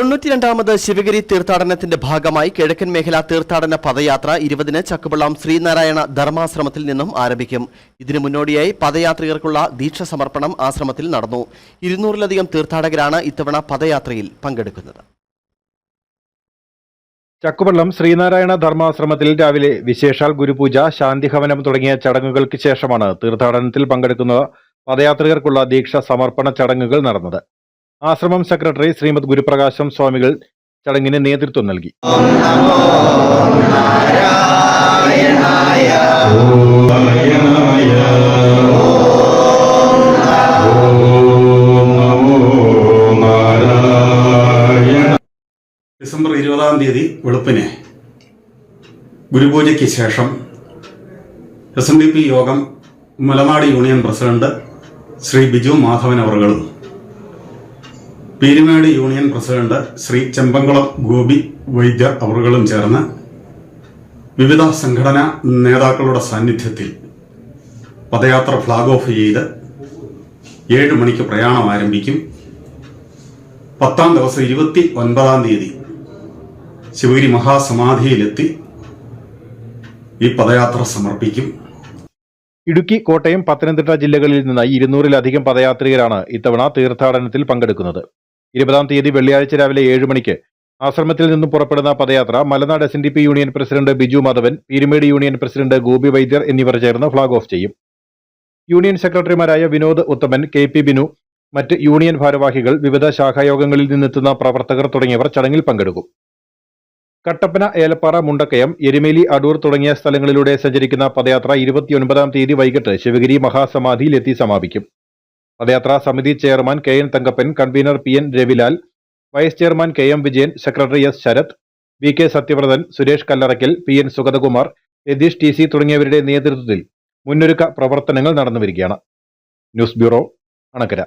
തൊണ്ണൂറ്റിരണ്ടാമത് ശിവഗിരി തീർത്ഥാടനത്തിന്റെ ഭാഗമായി കിഴക്കൻ മേഖല തീർത്ഥാടന പദയാത്ര ഇരുപതിന് ചക്കുപള്ളം ശ്രീനാരായണ ധർമാശ്രമത്തിൽ നിന്നും ആരംഭിക്കും. ഇതിനു മുന്നോടിയായി പദയാത്രികർക്കുള്ള ദീക്ഷ സമർപ്പണം ആശ്രമത്തിൽ നടന്നു. ഇരുന്നൂറിലധികം തീർത്ഥാടകരാണ് ഇത്തവണ പദയാത്രയിൽ പങ്കെടുക്കുന്നത്. ചക്കുപള്ളം ശ്രീനാരായണ ധർമാശ്രമത്തിൽ രാവിലെ വിശേഷാൽ ഗുരുപൂജ ശാന്തിഹവനം തുടങ്ങിയ ചടങ്ങുകൾക്ക് ശേഷമാണ് തീർത്ഥാടനത്തിൽ പങ്കെടുക്കുന്ന പദയാത്രികർക്കുള്ള ദീക്ഷ സമർപ്പണ ചടങ്ങുകൾ നടന്നത്. ആശ്രമം സെക്രട്ടറി ശ്രീമദ് ഗുരുപ്രകാശം സ്വാമികൾ ചടങ്ങിന് നേതൃത്വം നൽകി. ഡിസംബർ ഇരുപതാം തീയതി വെളുപ്പിന് ഗുരുപൂജയ്ക്ക് ശേഷം എസ് എൻ ഡി പി യോഗം മലനാട് യൂണിയൻ പ്രസിഡന്റ് ശ്രീ ബിജു മാധവൻ അവറുകളും പീരുമേട് യൂണിയൻ പ്രസിഡന്റ് ശ്രീ ചെമ്പംകുളം ഗോപി വൈദ്യർ അവറുകളും ചേർന്ന് വിവിധ സംഘടനാ നേതാക്കളുടെ സാന്നിധ്യത്തിൽ പദയാത്ര ഫ്ലാഗ് ഓഫ് ചെയ്ത് ഏഴ് മണിക്ക് പ്രയാണം ആരംഭിക്കും. പത്താം ദിവസം ഇരുപത്തി ഒൻപതാം തീയതി ശിവഗിരി മഹാസമാധിയിലെത്തി ഈ പദയാത്ര സമർപ്പിക്കും. ഇടുക്കി കോട്ടയം പത്തനംതിട്ട ജില്ലകളിൽ നിന്നായി ഇരുന്നൂറിലധികം പദയാത്രികരാണ് ഇത്തവണ തീർത്ഥാടനത്തിൽ പങ്കെടുക്കുന്നത്. ഇരുപതാം തീയതി വെള്ളിയാഴ്ച രാവിലെ ഏഴ് മണിക്ക്. ആശ്രമത്തിൽ നിന്നും പുറപ്പെടുന്ന പദയാത്ര Malanad S union president Biju Madhavan Peerumedu union president Gopi Vaidyar എന്നിവർ ചേർന്ന് ഫ്ളാഗ് ഓഫ് ചെയ്യും. യൂണിയൻ സെക്രട്ടറിമാരായ വിനോദ് ഉത്തമൻ കെ പി ബിനു മറ്റ് യൂണിയൻ ഭാരവാഹികൾ വിവിധ ശാഖായോഗങ്ങളിൽ നിന്നെത്തുന്ന പ്രവർത്തകർ തുടങ്ങിയവർ ചടങ്ങിൽ പങ്കെടുക്കും. കട്ടപ്പന ഏലപ്പാറ മുണ്ടക്കയം എരുമേലി അടൂർ തുടങ്ങിയ സ്ഥലങ്ങളിലൂടെ സഞ്ചരിക്കുന്ന പദയാത്ര ഇരുപത്തിയൊൻപതാം തീയതി വൈകിട്ട് ശിവഗിരി മഹാസമാധിയിലെത്തി സമാപിക്കും. പദയാത്രാ സമിതി chairman K N Thankappan convener P N Ravilal vice chairman K M Vijayan secretary S Sarath V K Sathyavrathan Suresh Kallarakkal P N Sugathakumar Ratheesh T C തുടങ്ങിയവരുടെ നേതൃത്വത്തിൽ മുന്നൊരുക്ക പ്രവർത്തനങ്ങൾ നടന്നുവരികയാണ്. News bureau Anakkara.